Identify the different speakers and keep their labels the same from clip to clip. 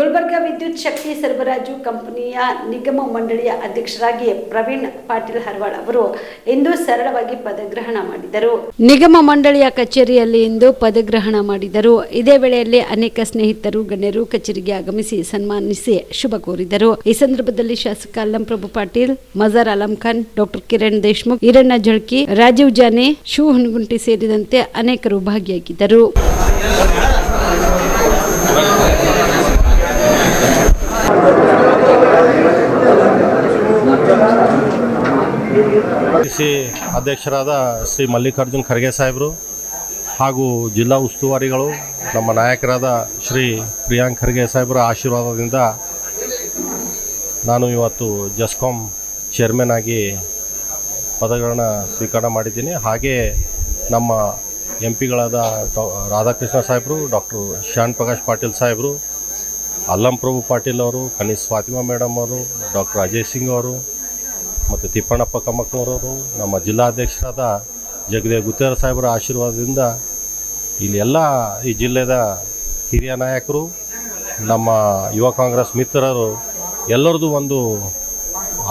Speaker 1: ಗುಲ್ಬರ್ಗಾ ವಿದ್ಯುತ್ ಶಕ್ತಿ ಸರಬರಾಜು ಕಂಪನಿಯ ನಿಗಮ ಮಂಡಳಿಯ ಅಧ್ಯಕ್ಷರಾಗಿ ಪ್ರವೀಣ್ ಪಾಟೀಲ್ ಹರ್ವಾಳ್ ಅವರು ಇಂದು ಸರಳವಾಗಿ ಪದಗ್ರಹಣ ಮಾಡಿದರು. ನಿಗಮ ಮಂಡಳಿಯ ಕಚೇರಿಯಲ್ಲಿ ಇಂದು ಪದಗ್ರಹಣ ಮಾಡಿದರು. ಇದೇ ವೇಳೆಯಲ್ಲಿ ಅನೇಕ ಸ್ನೇಹಿತರು, ಗಣ್ಯರು ಕಚೇರಿಗೆ ಆಗಮಿಸಿ ಸನ್ಮಾನಿಸಿ ಶುಭ ಕೋರಿದರು. ಈ ಸಂದರ್ಭದಲ್ಲಿ ಶಾಸಕ ಅಲ್ಲಂ ಪ್ರಭು ಪಾಟೀಲ್, ಮಜಾರ್ ಅಲಂ ಖಾನ್, ಡಾಕ್ಟರ್ ಕಿರಣ್ ದೇಶ್ಮುಖ್, ಈರಣ್ಣ ಜಳ್ಕಿ, ರಾಜೀವ್ ಜಾನೆ, ಶೂ ಹುಣಗುಂಟಿ ಸೇರಿದಂತೆ ಅನೇಕರು ಭಾಗಿಯಾಗಿದ್ದರು.
Speaker 2: ಸಿ ಅಧ್ಯಕ್ಷರಾದ ಶ್ರೀ ಮಲ್ಲಿಕಾರ್ಜುನ್ ಖರ್ಗೆ ಸಾಹೇಬರು ಹಾಗೂ ಜಿಲ್ಲಾ ಉಸ್ತುವಾರಿಗಳು, ನಮ್ಮ ನಾಯಕರಾದ ಶ್ರೀ ಪ್ರಿಯಾಂಕ್ ಖರ್ಗೆ ಸಾಹೇಬರ ಆಶೀರ್ವಾದದಿಂದ ನಾನು ಇವತ್ತು ಜಸ್ಕಾಮ್ ಚೇರ್ಮನ್ ಆಗಿ ಪದಗಳನ್ನ ಸ್ವೀಕಾರ ಮಾಡಿದ್ದೀನಿ. ಹಾಗೆ ನಮ್ಮ ಎಂ ಪಿಗಳಾದ ಡಾ- ರಾಧಾಕೃಷ್ಣ ಸಾಹೇಬರು, ಡಾಕ್ಟರ್ ಶಾನ್ ಪ್ರಕಾಶ್ ಪಾಟೀಲ್ ಸಾಹೇಬರು ಅಲ್ಲಂ ಪ್ರಭು ಪಾಟೀಲ್ ಅವರು ಕನೀಸ್ ಫಾತಿಮಾ ಮೇಡಮ್ ಅವರು, ಡಾಕ್ಟರ್ ಅಜಯ್ ಸಿಂಗ್ ಅವರು, ಮತ್ತು ತಿಪ್ಪಣ್ಣಪ್ಪ ಕಮ್ಮಕ್ಕನವರವರು ನಮ್ಮ ಜಿಲ್ಲಾಧ್ಯಕ್ಷರಾದ ಜಗದೇವ್ ಗುತ್ತೇರ ಸಾಹೇಬರ ಆಶೀರ್ವಾದದಿಂದ ಇಲ್ಲಿ ಎಲ್ಲ ಈ ಜಿಲ್ಲೆದ ಹಿರಿಯ ನಾಯಕರು, ನಮ್ಮ ಯುವ ಕಾಂಗ್ರೆಸ್ ಮಿತ್ರರು ಎಲ್ಲರದ್ದು ಒಂದು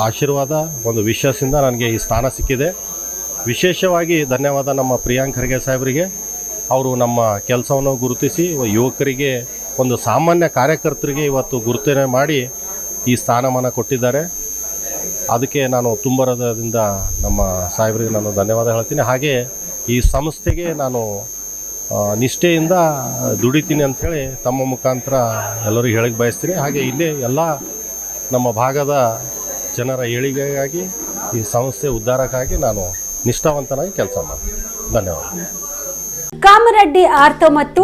Speaker 2: ಆಶೀರ್ವಾದ, ಒಂದು ವಿಶ್ವಾಸದಿಂದ ನನಗೆ ಈ ಸ್ಥಾನ ಸಿಕ್ಕಿದೆ. ವಿಶೇಷವಾಗಿ ಧನ್ಯವಾದ ನಮ್ಮ ಪ್ರಿಯಾಂಕ್ ಖರ್ಗೆ ಸಾಹೇಬರಿಗೆ. ಅವರು ನಮ್ಮ ಕೆಲಸವನ್ನು ಗುರುತಿಸಿ, ಯುವಕರಿಗೆ ಒಂದು ಸಾಮಾನ್ಯ ಕಾರ್ಯಕರ್ತರಿಗೆ ಇವತ್ತು ಗುರುತನೆ ಮಾಡಿ ಈ ಸ್ಥಾನಮಾನ ಕೊಟ್ಟಿದ್ದಾರೆ. ಅದಕ್ಕೆ ನಾನು ತುಂಬ ಹೃದಯದಿಂದ ನಮ್ಮ ಸಾಹೇಬರಿಗೆ ನಾನು ಧನ್ಯವಾದ ಹೇಳ್ತೀನಿ. ಹಾಗೆ ಈ ಸಂಸ್ಥೆಗೆ ನಾನು ನಿಷ್ಠೆಯಿಂದ ದುಡಿತೀನಿ ಅಂಥೇಳಿ ತಮ್ಮ ಮುಖಾಂತರ ಎಲ್ಲರಿಗೂ ಹೇಳಕ್ಕೆ ಬಯಸ್ತೀನಿ. ಹಾಗೆ ಇಲ್ಲೇ ಎಲ್ಲ ನಮ್ಮ ಭಾಗದ ಜನರ ಏಳಿಗೆಗಾಗಿ ಈ ಸಂಸ್ಥೆ ಉದ್ಧಾರಕ್ಕಾಗಿ ನಾನು ನಿಷ್ಠಾವಂತನಾಗಿ ಕೆಲಸ ಮಾಡ್ತೀನಿ. ಧನ್ಯವಾದ.
Speaker 3: ಕಾಮರೆಡ್ಡಿ ಆರ್ತೋ ಮತ್ತು